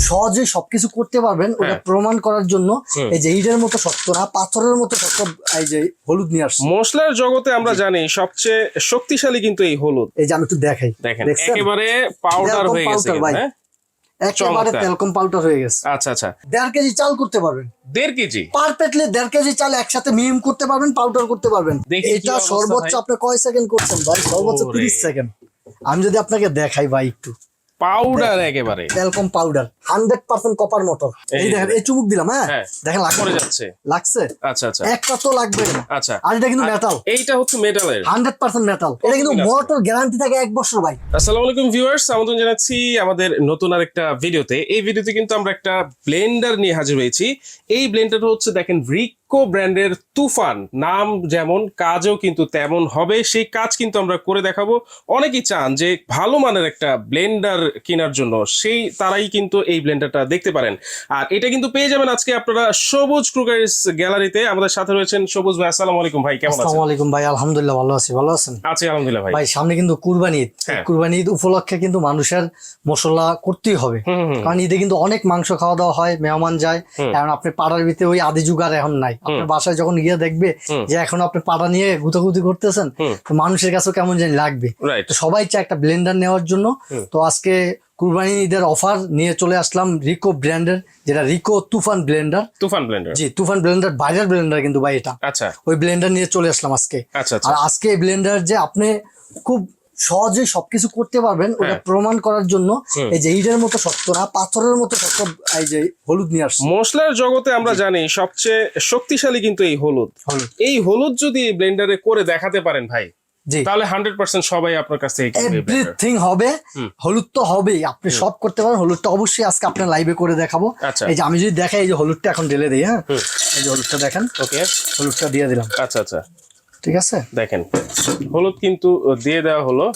সহজেই সবকিছু করতে পারবেন ওটা হ্যাঁ। প্রমাণ করার জন্য এই যে ইটের মতো শক্ত না পাথরের মতো শক্ত এই যে হলুদ নিয়ে আসছে। মশলার জগতে আমরা জানি সবচেয়ে শক্তিশালী কিন্তু এই হলুদ। এই যে আমি একটু দেখাই দেখেন? একেবারে পাউডার হয়ে গেছে। হ্যাঁ? একেবারে তেলকম পাউডার হয়ে গেছে। আচ্ছা আচ্ছা। দেড় কেজি চাল করতে পারবেন। দেড় কেজি? পারফেক্টলি দেড় কেজি চাল একসাথে মিহিম করতে পারবেন পাউডার করতে পারবেন। এটা সর্বোচ্চ। আপনি কয় সেকেন্ড করছেন ভাই? সর্বোচ্চ তিরিশ সেকেন্ড আমি যদি আপনাকে দেখাই ভাই একটু। পাউডার একেবারে। Talcum powder hundred percent copper motor এই দেখেন এই চুমুক দিলাম হ্যাঁ? হ্যাঁ। দেখেন লাগছে। যাচ্ছে। লাগছে? আচ্ছা আচ্ছা। একটা তো লাগবে। আচ্ছা। আর এটা কিন্তু মেটাল এইটা হচ্ছে মেটালের হান্ড্রেড পার্সেন্ট মেটাল এটা কিন্তু মোটর গ্যারান্টি থাকে এক বছর ভাই। আসসালামু আলাইকুম ভিউয়ার্স আমন্ত্রণ জানাচ্ছি আমাদের নতুন আরেকটা ভিডিওতে এই ভিডিওতে কিন্তু আমরা একটা ব্লেন্ডার নিয়ে হাজির হয়েছি। এই ব্লেন্ডার হচ্ছে দেখেন রিকো ব্র্যান্ডের তুফান। নাম যেমন কাজও কিন্তু তেমন হবে। সেই কাজ কিন্তু আমরা করে দেখাবো। অনেকেই চান যে ভালো মানের একটা ব্লেন্ডার কেনার জন্য। সেই তারাই কিন্তু এই ব্লেন্ডারটা দেখতে পারেন। আর এটা কিন্তু পেয়ে যাবেন আজকে আপনারা সবুজ ক্রুগারিস গ্যালারিতে। আমাদের সাথে রয়েছেন সবুজ ভাই আসসালামু আলাইকুম ভাই কেমন আছেন? আসসালামু আলাইকুম ভাই আলহামদুলিল্লাহ ভালো আছি। ভালো আছেন? আছি আলহামদুলিল্লাহ ভাই। ভাই সামনে কিন্তু কুরবানি ঈদ। হ্যাঁ। কুরবানি ঈদ উপলক্ষে কিন্তু মানুষের মশলা করতেই হবে। কারণ ঈদে কিন্তু অনেক মাংস খাওয়া দাওয়া হয় মেহমান যায়। কারণ আপনি পাড়ার ভিতরে ওই আদি যুগ আর এখন নাই। আপনার বাসায় যখন গিয়ে দেখবে যে এখন আপনি পাড়া নিয়ে গুতাগুতি করতেছেন তো মানুষের কাছে কেমন জানি লাগবে। তো সবাই চায় একটা ব্লেন্ডার নেওয়ার জন্য। তো আজকে কুরবানি ঈদের অফার নিয়ে চলে আসলাম রিকো ব্র্যান্ডের যেটা Rico Toofan blender Toofan blender জি তুফান ব্লেন্ডার বাইরের ব্লেন্ডার কিন্তু ভাই এটা। আচ্ছা। ওই ব্লেন্ডার নিয়ে চলে আসলাম আজকে। আচ্ছা আচ্ছা। আর আজকে এই ব্লেন্ডার যে আপনি খুব সহজেই সবকিছু করতে পারবেন ওটা হ্যাঁ। প্রমাণ করার জন্য এই যে ইটের মতো শক্ত না পাথরের মতো শক্ত এই যে হলুদ নিয়ে আসছে। মশলার জগতে আমরা জানি সবচেয়ে শক্তিশালী কিন্তু এই হলুদ। এই হলুদ যদি ব্লেন্ডারে করে দেখাতে পারেন ভাই তাহলে হান্ড্রেড পার্সেন্ট সবাই আপনার কাছ থেকে এভরিথিং হবে হলুদ তো হবেই আপনি সব করতে পারেন হলুদটা অবশ্যই আজকে আপনার লাইভে করে দেখাবো। আচ্ছা। এই যে আমি যদি দেখাই এই যে হলুদটা এখন ঢেলে দিই হ্যাঁ? এই যে হলুদটা দেখেন ওকে হলুদটা দিয়ে দিলাম। আচ্ছা আচ্ছা। ঠিক আছে? দেখেন হলুদ কিন্তু দিয়ে দেওয়া হলো।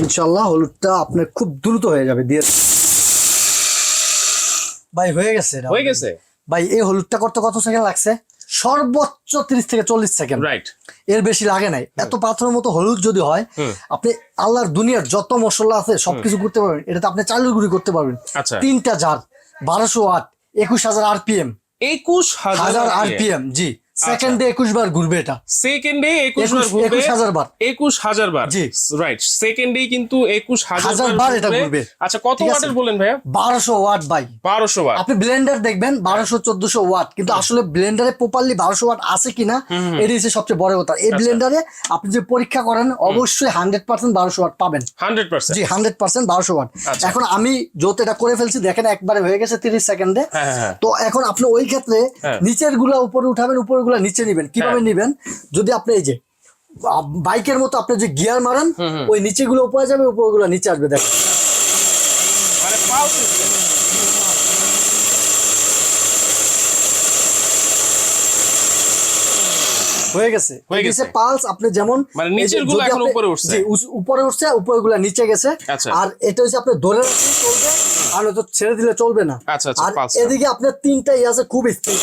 ইনশাল্লাহ হলুদটা আপনার খুব দ্রুত হয়ে যাবে দিয়ে ভাই হয়ে গেছে হয়ে গেছে? ভাই এই হলুদটা করতে কত সেকেন্ড লাগছে? সর্বোচ্চ তিরিশ থেকে চল্লিশ সেকেন্ড রাইট এর বেশি লাগে নাই। এত পাথরের মতো হলুদ যদি হয় আপনি আল্লাহর দুনিয়ার যত মশলা আছে সবকিছু করতে পারবেন। এটাতে আপনি চালের গুঁড়ি করতে পারবেন। আচ্ছা। তিনটা জার বারোশো আট একুশ হাজার আরপিএম। একুশ হাজার হাজার আরপিএম জি। সেকেন্ডে একুশ বার ঘুরবে এটা। সেকেন্ডে একুশ বার ঘুরবে। একুশ হাজার বার। একুশ হাজার বার। জি। রাইট সেকেন্ডে কিন্তু একুশ হাজার হাজার বার বার এটা ঘুরবে। আচ্ছা কত ওয়াটের বলেন ভাইয়া? ওয়াট বারোশো বার আপনি ব্লেন্ডার দেখবেন ওয়াট। কিন্তু আসলে ব্লেন্ডারে প্রপারলি ওয়াট আছে কিনা হচ্ছে সবচেয়ে বড় কথা। আচ্ছা। এই ব্লেন্ডারে আপনি যে পরীক্ষা করেন অবশ্যই হান্ড্রেড পার্সেন্ট বারোশো ওয়াট পাবেন। হান্ড্রেড পার্সেন্ট জি হান্ড্রেড পার্সেন্ট বারোশো ওয়াট। আচ্ছা। এখন আমি যত এটা করে ফেলছি দেখেন একবারে হয়ে গেছে তিরিশ সেকেন্ডে হ্যাঁ, হ্যাঁ, হ্যাঁ। তো এখন আপনি ওই ক্ষেত্রে। নিচেরগুলা উপরে উঠাবেন উপরে গুলা নিচে নিবেন কীভাবে হ্যাঁ। নিবেন যদি আপনি এই যে বাইকের মতো আপনি যে গিয়ার মারেন ওই নিচে গুলো উপরে যাবে উপরে গুলো নিচে আসবে দেখেন মানে। হয়ে গেছে হয়ে গেছে। পালস আপনি যেমন মানে নিচেরগুলো এখন উপরে উঠছে। উপরে উঠছে উপরে গুলা নিচে গেছে আচ্ছা। আর এটা হচ্ছে আপনি ধরে রাখলে চলবে আর ছেড়ে দিলে চলবে না আচ্ছা, আচ্ছা, আর এদিকে আপনার তিনটা ইয়ে আছে খুব স্পিড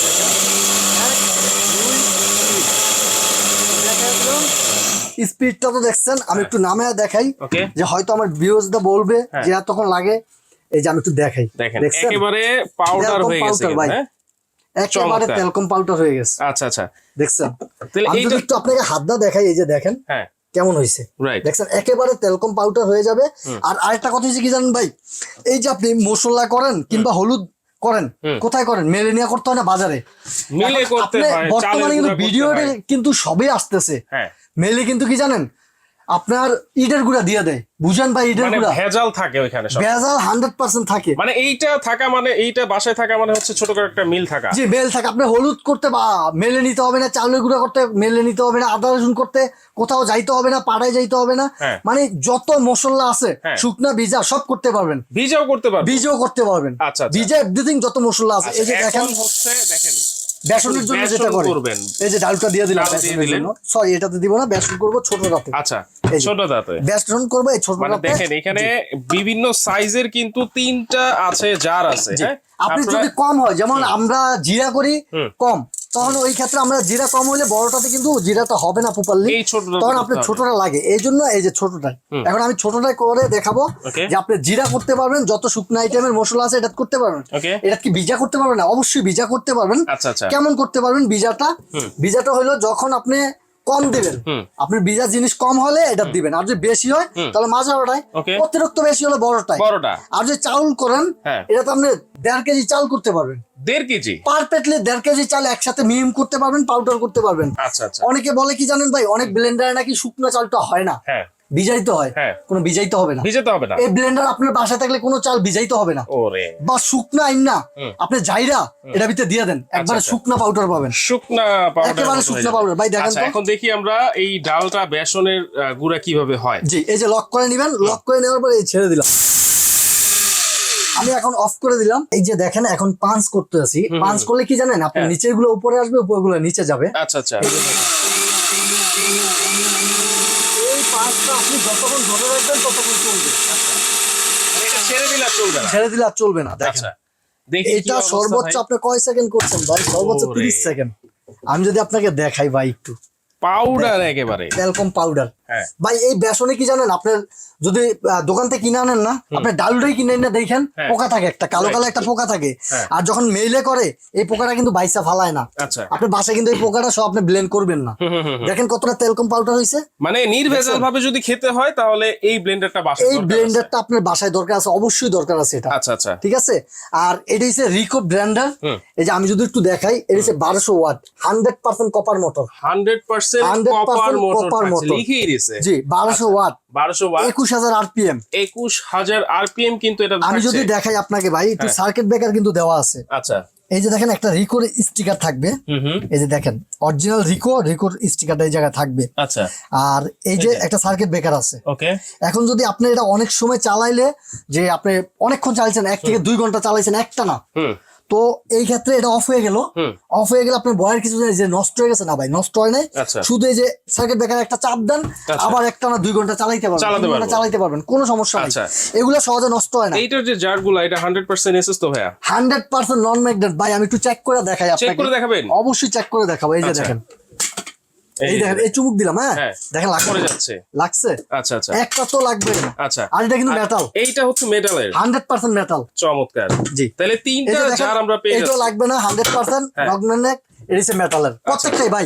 স্পিডটা তো দেখছেন আমি একটু নামে দেখাই যে হয়তো আমার ভিউজটা বলবে হ্যাঁ। যে এতক্ষণ লাগে এই যে আমি একটু দেখাই। একেবারে পাউডার হয়ে গেছে ভাই। হ্যাঁ? একেবারে তেলকম পাউডার হয়ে গেছে। আচ্ছা আচ্ছা। দেখছেন? তাহলে আমি যদি একটু আপনাকে হাতটা দেখাই এই যে দেখেন হ্যাঁ। কেমন হয়েছে? দেখছেন? একেবারে তেলকম পাউডার হয়ে যাবে। আর আরেকটা কথা হচ্ছে কি জানেন ভাই? এই যে আপনি মশলা করেন কিংবা হলুদ করেন কোথায় করেন? মেলে নিয়ে করতে হয় না বাজারে? মিলে করতে আপনি হয় বর্তমানে কিন্তু ভিডিও কিন্তু সবই আসতেছে। মেলে কিন্তু কি জানেন? আপনার ইটের গুঁড়া দিয়ে দেয়। বুঝেন ভাই ইটের মানে গুঁড়া। ভেজাল থাকে ওইখানে সব। ভেজাল হান্ড্রেড পার্সেন্ট থাকে। মানে এইটা থাকা মানে এইটা বাসায় থাকা মানে হচ্ছে ছোট করে একটা মিল থাকা। যে মেল থাকে। আপনি হলুদ করতে বা মেলে নিতে হবে না চাউলের গুঁড়া করতে মেলে নিতে হবে না আদা রসুন করতে কোথাও যাইতে হবে না পাড়ায় যাইতে হবে না। হ্যাঁ। মানে যত মশলা আছে হ্যাঁ। শুকনা ভিজা সব করতে পারবেন। ভিজাও করতে পারবেন। বীজও করতে পারবেন। আচ্ছা, আচ্ছা। বীজে এভরিথিং যত মশলা আছে এই যে আচ্ছা, দেখেন হচ্ছে দেখেন বেসনের জন্য যেটা করবেন। এই যে ডালটা দিয়ে দিলাম বেসনের জন্য। সরি এটাতে দিব না বেসন করব ছোট দাঁতে। আচ্ছা ছোট দাঁতে। বেসন করব এই ছোট দাঁতে। দেখেন এখানে বিভিন্ন সাইজের কিন্তু তিনটা আছে জার আছে হ্যাঁ? আপনি যদি কম হয় যেমন আমরা জিরা করি কম। তখন ওই ক্ষেত্রে আমরা জিরা কম হলে বড়টাতে কিন্তু জিরাটা হবে না প্রপারলি ছোটটা তখন আপনি আপনার ছোটটা লাগে। এই জন্য এই যে ছোটটাই এখন আমি ছোটটাই করে দেখাবো যে আপনি জিরা করতে পারবেন যত শুকনো আইটেমের মশলা আছে এটা করতে পারবেন। এটা কি ভিজা করতে পারবেন না? অবশ্যই ভিজা করতে পারবেন। আচ্ছা আচ্ছা। কেমন করতে পারবেন ভিজাটা ভিজাটা হলো যখন আপনি কম দিবেন। আপনি ভিজা জিনিস কম হলে এটা দিবেন। আর যদি বেশি হয় তাহলে মাছ Okay. অতিরিক্ত বেশি হলে বড়টাই। বড়টা। আর যদি চাউল করেন হ্যাঁ। এটা তো আপনি দেড় কেজি চাল করতে পারবেন। দেড় কেজি? পারফেক্টলি দেড় কেজি চাল একসাথে মিহিম করতে পারবেন পাউডার করতে পারবেন। আচ্ছা আচ্ছা। অনেকে বলে কি জানেন ভাই অনেক ব্লেন্ডারে নাকি শুকনো চালটা হয় না। হ্যাঁ। ভিজাইতে হয়। হ্যাঁ। কোনো ভিজাইতে হবে না। ভিজেতে হবে না। এই ব্লেন্ডার আপনার বাসায় থাকলে কোনো চাল ভিজাইতে হবে না। ওরে। বা শুকনা আইন না আপনি যাইরা এটা ভিতরে দিয়ে দেন। একবারে আচ্ছা। শুকনা পাউডার পাবেন। শুকনা পাউডার একেবারে শুকনা পাউডার ভাই দেখেন আচ্ছা তো। এখন দেখি আমরা এই ডালটা বেসনের গুঁড়া কীভাবে হয়। জি এই যে লক করে নিবেন। লক করে নেওয়ার পরে এই ছেড়ে দিলাম। আমি এখন অফ করে দিলাম। এই যে দেখেন এখন পাঞ্চ করতে আছি। পাঞ্চ করলে কি জানেন? আপনার হ্যাঁ। নিচেরগুলো উপরে আসবে উপরগুলো নিচে যাবে। আচ্ছা আচ্ছা। পাঁচটা আপনি যতক্ষণ ধরে রাখবেন ততক্ষণ চলবে। মানে ছেড়ে দিলে আর চলবে না। ছেড়ে দিলে চলবে না দেখেন। আচ্ছা এটা সর্বোচ্চ। আপনি কয় সেকেন্ড করছেন ভাই? সর্বোচ্চ ওরে। তিরিশ সেকেন্ড আমি যদি আপনাকে দেখাই ভাই একটু। পাউডার একেবারে। ট্যালকম পাউডার ভাই এই বেসনে কি জানেন? আপনার যদি দোকান থেকে কিনে আনেন না আপনি ডালডাই কিনে না দেখেন হ্যাঁ। পোকা থাকে একটা কালো কালো একটা পোকা থাকে। হ্যাঁ। আর যখন মেইলে করে এই পোকাটা কিন্তু বাইসা ফালায় না। আচ্ছা। আপনার বাসায় কিন্তু এই পোকাটা সব আপনি ব্লেন্ড করবেন না। দেখেন কতটা তেলকম পাউডার হয়েছে। মানে নির্ভেজাল ভাবে যদি খেতে হয় তাহলে এই ব্লেন্ডারটা বাসা এই ব্লেন্ডারটা আপনার বাসায় দরকার আছে অবশ্যই দরকার আছে এটা। আচ্ছা আচ্ছা। ঠিক আছে? আর এটা হচ্ছে রিকো ব্র্যান্ডার এই যে আমি যদি একটু দেখাই এটা হচ্ছে বারোশো watt hundred percent copper motor hundred percent 100% copper motor copper দিয়েছে। জি বারোশো ওয়াট। বারোশো ওয়াট। একুশ হাজার আরপিএম। একুশ হাজার আরপিএম কিন্তু এটা আমি যদি দেখাই আপনাকে ভাই একটু হ্যাঁ। সার্কিট ব্রেকার কিন্তু দেওয়া আছে। আচ্ছা। এই যে দেখেন একটা রিকোর স্টিকার থাকবে। এই যে দেখেন অরিজিনাল রিকো রিকোর স্টিকারটা এই জায়গায় থাকবে। আচ্ছা। আর এই যে একটা সার্কিট ব্রেকার আছে। ওকে। এখন যদি আপনি এটা অনেক সময় চালাইলে যে আপনি অনেকক্ষণ চালাইছেন এক থেকে দুই ঘণ্টা চালাইছেন একটা না। হুম। তো এই ক্ষেত্রে এটা অফ হয়ে গেল অফ হয়ে গেলে আপনার বয়ের কিছু যে নষ্ট হয়ে গেছে না ভাই নষ্ট হয় নাই আচ্ছা। শুধু এই যে সার্কিট ব্রেকার একটা চাপ দেন আচ্ছা। আবার একটা না দুই ঘণ্টা চালাইতে পারবেন। চালাইতে পারবেন কোনো সমস্যা নেই আচ্ছা। এগুলো সহজে নষ্ট হয় না এইটার যে জারগুলো এটা হান্ড্রেড পার্সেন্ট এসএস তো ভাইয়া হান্ড্রেড পার্সেন্ট নন ম্যাগনেট ভাই আমি একটু চেক করে দেখাই চেক আপনাকে করে দেখাবেন অবশ্যই চেক করে দেখাবো এই যে। দেখেন এই দেখেন এই চুমুক দিলাম হ্যাঁ? হ্যাঁ। দেখেন লাগছে। যাচ্ছে। লাগছে? আচ্ছা আচ্ছা। একটা তো লাগবে না। আচ্ছা। আর এটা কিন্তু মেটাল এইটা হচ্ছে মেটালের হান্ড্রেড পার্সেন্ট মেটাল চমৎকার। জি। তাহলে তিনটা জার আমরা পেয়ে এটাও লাগবে না হান্ড্রেড পার্সেন্ট হ্যাঁ। নগমেন্ট এটা মেটালের প্রত্যেকটাই ভাই।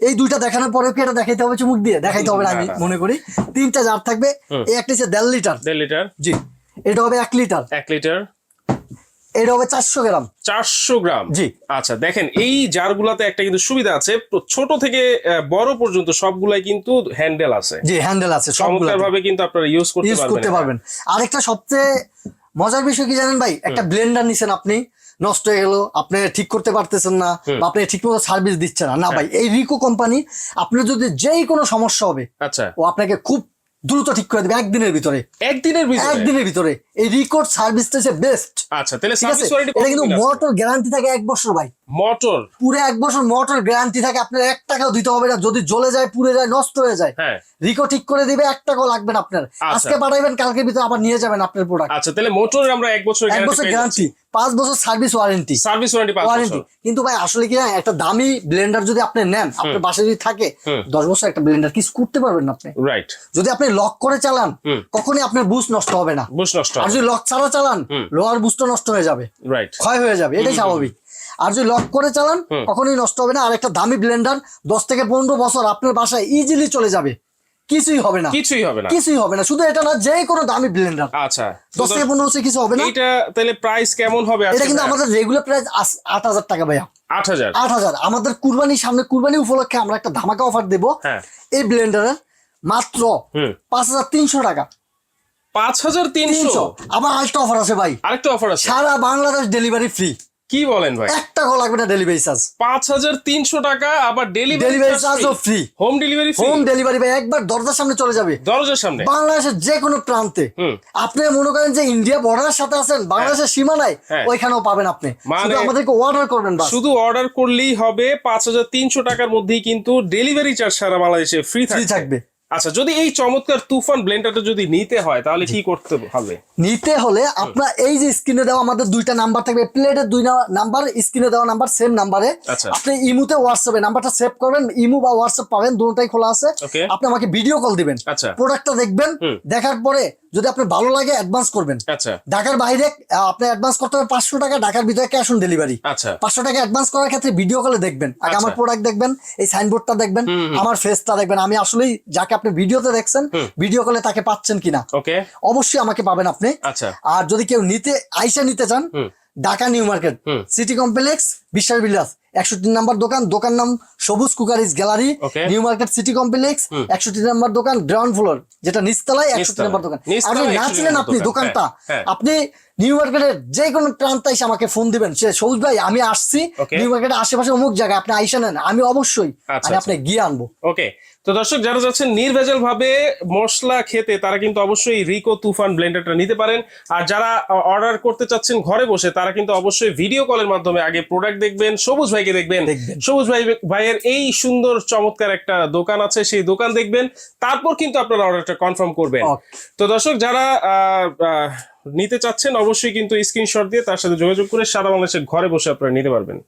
এই দুইটা দেখানোর পরে কি এটা দেখাইতে হবে চুমুক দিয়ে? দেখাইতে হবে আমি। মনে করি। তিনটা জার থাকবে এই একটা হচ্ছে দেড় লিটার। দেড় লিটার। জি। এটা হবে এক লিটার। এক লিটার। এটা হবে চারশো গ্রাম। চারশো গ্রাম। জি। আচ্ছা দেখেন এই জারগুলাতে একটা কিন্তু সুবিধা আছে। ছোট থেকে বড় পর্যন্ত সবগুলাই কিন্তু হ্যান্ডেল আছে। জি হ্যান্ডেল আছে চমৎকার ভাবে কিন্তু আপনারা ইউজ করতে ইউজ করতে পারবেন। আরেকটা সবচেয়ে মজার বিষয় কি জানেন ভাই? একটা ব্লেন্ডার নিছেন আপনি নষ্ট হয়ে গেল আপনি ঠিক করতে পারতেছেন না বা আপনি ঠিক মতো সার্ভিস দিচ্ছেন না। না ভাই এই রিকো কোম্পানি আপনার যদি যেই কোনো সমস্যা হবে আচ্ছা। ও আপনাকে খুব দ্রুত ঠিক করে দেবে একদিনের ভিতরে। একদিনের ভিতরে? একদিনের ভিতরে। এই রিকোর্ড সার্ভিসটা হচ্ছে বেস্ট আচ্ছা তাহলে সার্ভিস ওয়ারেন্টি এটা কিন্তু মোটর গ্যারান্টি থাকে এক বছর ভাই। মোটর। পুরো এক বছর মোটর গ্যারান্টি থাকে আপনার এক টাকাও দিতে হবে না। যদি জ্বলে যায় পুড়ে যায় নষ্ট হয়ে যায় হ্যাঁ। রিকো ঠিক করে দিবে এক টাকাও লাগবে না আপনার। আচ্ছা। আজকে পাঠাইবেন কালকে ভিতরে আবার নিয়ে যাবেন আপনার প্রোডাক্ট আচ্ছা তাহলে মোটর আমরা এক বছর এক বছর গ্যারান্টি পাঁচ বছর সার্ভিস ওয়ারেন্টি সার্ভিস ওয়ারেন্টি পাঁচ ওয়ারেন্টি কিন্তু ভাই আসলে কি জানেন, একটা দামি ব্লেন্ডার যদি আপনি নেন আপনার বাসায় যদি থাকে দশ বছর একটা ব্লেন্ডার কিছু করতে পারবেন না আপনি। রাইট যদি আপনি লক করে চালান। কখনই আপনার বুস নষ্ট হবে না। বুঝ নষ্ট আর যদি লক ছাড়া চালান। লোহার বুস্ট নষ্ট হয়ে যাবে। রাইট ক্ষয় হয়ে যাবে এটাই স্বাভাবিক। আর যদি লক করে চালান কখনোই নষ্ট হবে না। আর একটা দামি ব্লেন্ডার দশ থেকে পনেরো বছর আপনার বাসায় ইজিলি চলে যাবে। কিছুই হবে না। কিছুই হবে না। কিছুই হবে না। শুধু এটা না যে কোনো দামি ব্লেন্ডার আচ্ছা। দশ থেকে পনেরো বছর কিছু হবে না। এইটা তাহলে প্রাইস কেমন হবে এটা কিন্তু আমাদের রেগুলার প্রাইস আট হাজার টাকা ভাইয়া। আট হাজার? আট হাজার। আমাদের কুরবানির সামনে কুরবানি উপলক্ষে আমরা একটা ধামাকা অফার দেব। হ্যাঁ। এই ব্লেন্ডারের মাত্র পাঁচ হাজার তিনশো টাকা। পাঁচ হাজার তিনশো? আবার আরেকটা অফার আছে ভাই। আরেকটা অফার আছে। সারা বাংলাদেশ ডেলিভারি ফ্রি কি বলেন ভাই? এক টাকাও লাগবে না ডেলিভারি চার্জ পাঁচ হাজার তিনশো টাকা আবার ডেলিভারি চার্জও free home delivery free home delivery ভাই একবার দরজার সামনে চলে যাবে। দরজার সামনে। বাংলাদেশের যে কোনো প্রান্তে আপনি মনে করেন যে ইন্ডিয়া বর্ডারের সাথে আছেন বাংলাদেশের সীমানায় হ্যাঁ। ওইখানেও পাবেন আপনি। মানে- শুধু আমাদেরকে অর্ডার করবেন শুধু অর্ডার করলেই হবে পাঁচ হাজার তিনশো টাকার মধ্যেই কিন্তু ডেলিভারি চার্জ সারা বাংলাদেশে ফ্রি থাকবে। আচ্ছা যদি এই চমৎকার তুফান ব্লেন্ডারটা যদি নিতে হয় তাহলে কি করতে হবে? নিতে হলে আপনার এই যে স্ক্রিনে দেওয়া আমাদের দুইটা নাম্বার থাকবে প্লেটের দুই নাম্বার স্ক্রিনে দেওয়া নাম্বার সেম নাম্বারে আচ্ছা। আপনি ইমুতে হোয়াটসঅ্যাপে নাম্বারটা সেভ করবেন ইমু বা হোয়াটসঅ্যাপ পাবেন দুটোটাই খোলা আছে। আপনি আমাকে ভিডিও কল দিবেন। আচ্ছা। প্রোডাক্টটা দেখবেন দেখার পরে যদি আপনার ভালো লাগে অ্যাডভান্স করবেন। আচ্ছা। ঢাকার বাইরে আপনি অ্যাডভান্স করতে হবে পাঁচশো টাকা ঢাকার ভিতরে ক্যাশ অন ডেলিভারি আচ্ছা। পাঁচশো টাকা অ্যাডভান্স করার ক্ষেত্রে ভিডিও কলে দেখবেন। আগে আচ্ছা। আমার প্রোডাক্ট দেখবেন এই সাইনবোর্ডটা দেখবেন। আমার ফেসটা দেখবেন। আমি আসলেই যাকে আপনি ভিডিওতে দেখছেন ভিডিও কলে তাকে পাচ্ছেন কিনা? ওকে। অবশ্যই আমাকে পাবেন আপনি। আচ্ছা। আর যদি কেউ নিতে আইসা নিতে চান Dhaka new market city complex বিশ্বাস বিলাস। একষট্টি নাম্বার দোকান দোকান নাম Sabuj cookeries gallery new market city complex. একষট্টি নাম্বার দোকান গ্রাউন্ড ফ্লোর যেটা নিচতলায় একষট্টি। নাম্বার দোকান। আপনি না ছিলেন আপনি দোকানটা হ্যাঁ, হ্যাঁ। আপনি নিউ মার্কেটের যে কোনো প্রান্তে এসে আমাকে ফোন দিবেন। সে সবুজ ভাই আমি আসছি নিউ মার্কেটের আশেপাশে অমুক জায়গায় আপনি আইসা নেন আমি অবশ্যই আচ্ছা, আমি আপনি গিয়ে আনব। ওকে তো দর্শক যারা যাচ্ছেন নির্ভেজাল ভাবে মশলা খেতে তারা কিন্তু অবশ্যই রিকো তুফান ব্লেন্ডারটা নিতে পারেন। আর যারা অর্ডার করতে চাচ্ছেন ঘরে বসে তারা কিন্তু অবশ্যই ভিডিও কলের মাধ্যমে আগে প্রোডাক্ট দেখবেন সবুজ ভাইকে দেখবেন। সবুজ ভাই ভাইয়ের এই সুন্দর চমৎকার একটা দোকান আছে সেই দোকান দেখবেন। তারপর কিন্তু আপনারা অর্ডারটা কনফার্ম করবেন। তো দর্শক যারা আহ, আহ, নিতে চাচ্ছেন অবশ্যই কিন্তু স্ক্রিনশট দিয়ে তার সাথে যোগাযোগ করে সারা বাংলাদেশের ঘরে বসে আপনারা নিতে পারবেন।